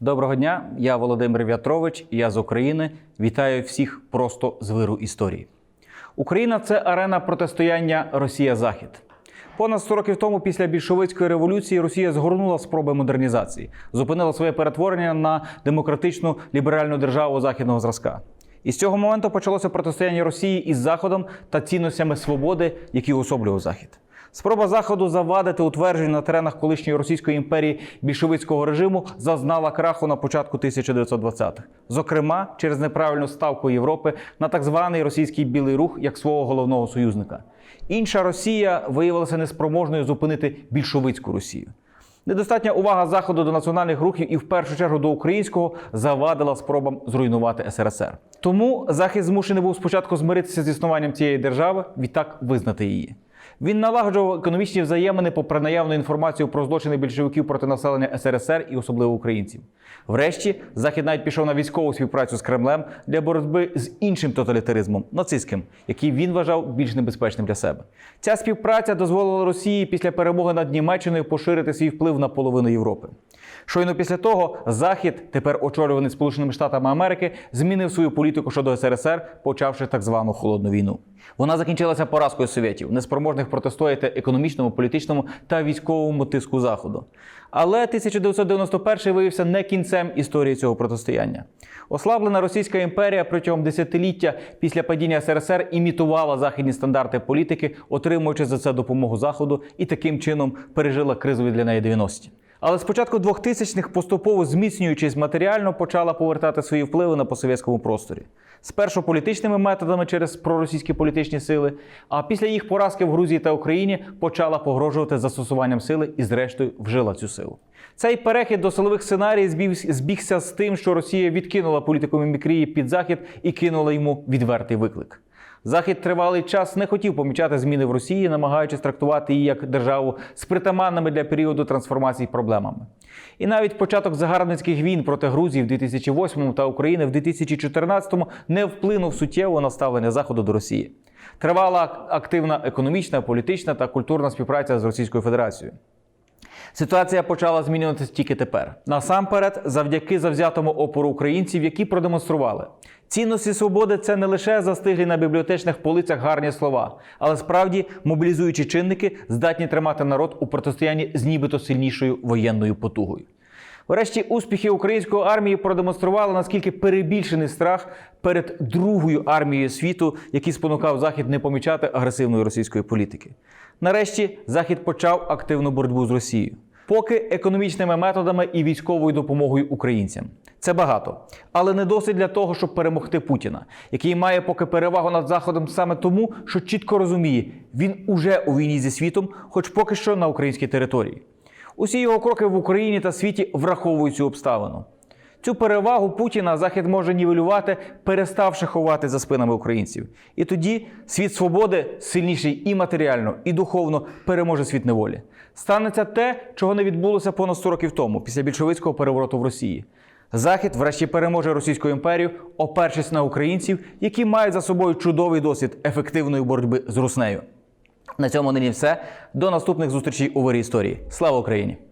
Доброго дня, я Володимир В'ятрович, я з України. Вітаю всіх просто з виру історії. Україна це арена протистояння Росія-Захід. Понад 100 років тому, після більшовицької революції, Росія згорнула спроби модернізації, зупинила своє перетворення на демократичну ліберальну державу західного зразка. І з цього моменту почалося протистояння Росії із Заходом та цінностями свободи, які уособлював Захід. Спроба заходу завадити утвердження на теренах колишньої російської імперії більшовицького режиму зазнала краху на початку 1920-х. Зокрема, через неправильну ставку Європи на так званий російський білий рух як свого головного союзника. Інша Росія виявилася неспроможною зупинити більшовицьку Росію. Недостатня увага заходу до національних рухів і в першу чергу до українського завадила спробам зруйнувати СРСР. Тому захід змушений був спочатку змиритися з існуванням цієї держави, відтак визнати її. Він налагоджував економічні взаємини попри наявну інформацію про злочини більшовиків проти населення СРСР і особливо українців. Врешті захід навіть пішов на військову співпрацю з Кремлем для боротьби з іншим тоталітаризмом нацистським, який він вважав більш небезпечним для себе. Ця співпраця дозволила Росії після перемоги над Німеччиною поширити свій вплив на половину Європи. Щойно після того Захід, тепер очолюваний Сполученими Штатами Америки, змінив свою політику щодо СРСР, почавши так звану холодну війну. Вона закінчилася поразкою совєтів, неспроможних протистояти економічному, політичному та військовому тиску заходу. Але 1991 виявився не кінцем історії цього протистояння. Ослаблена Російська імперія протягом десятиліття після падіння СРСР імітувала західні стандарти політики, отримуючи за це допомогу заходу, і таким чином пережила кризові для неї 90-ті. Але з початку 2000-х, поступово зміцнюючись матеріально, почала повертати свої впливи на постсовєтському просторі. Спершу політичними методами через проросійські політичні сили, а після їх поразки в Грузії та Україні почала погрожувати застосуванням сили і, зрештою, вжила цю силу. Цей перехід до силових сценаріїв збіг- збігся з тим, що Росія відкинула політику мімікрії під захід і кинула йому відвертий виклик. Захід тривалий час не хотів помічати зміни в Росії, намагаючись трактувати її як державу з притаманними для періоду трансформації проблемами. І навіть початок загарбницьких війн проти Грузії в 2008 та України в 2014 не вплинув суттєво на ставлення Заходу до Росії. Тривала активна економічна, політична та культурна співпраця з Російською Федерацією. Ситуація почала змінюватися тільки тепер. Насамперед, завдяки завзятому опору українців, які продемонстрували. Цінності свободи це не лише застиглі на бібліотечних полицях гарні слова, але справді мобілізуючі чинники здатні тримати народ у протистоянні з нібито сильнішою воєнною потугою. Врешті успіхи української армії продемонстрували наскільки перебільшений страх перед другою армією світу, який спонукав Захід не помічати агресивної російської політики. Нарешті Захід почав активну боротьбу з Росією, поки економічними методами і військовою допомогою українцям. Це багато, але не досить для того, щоб перемогти Путіна, який має поки перевагу над Заходом саме тому, що чітко розуміє, він уже у війні зі світом, хоч поки що на українській території. Усі його кроки в Україні та світі враховують цю обставину. Цю перевагу Путіна Захід може нівелювати, переставши ховати за спинами українців. І тоді світ свободи, сильніший і матеріально, і духовно, переможе світ неволі. Станеться те, чого не відбулося понад 100 років тому, після більшовицького перевороту в Росії. Захід врешті переможе Російську імперію, опершись на українців, які мають за собою чудовий досвід ефективної боротьби з руснею. На цьому нині все. До наступних зустрічей у вирі історії. Слава Україні!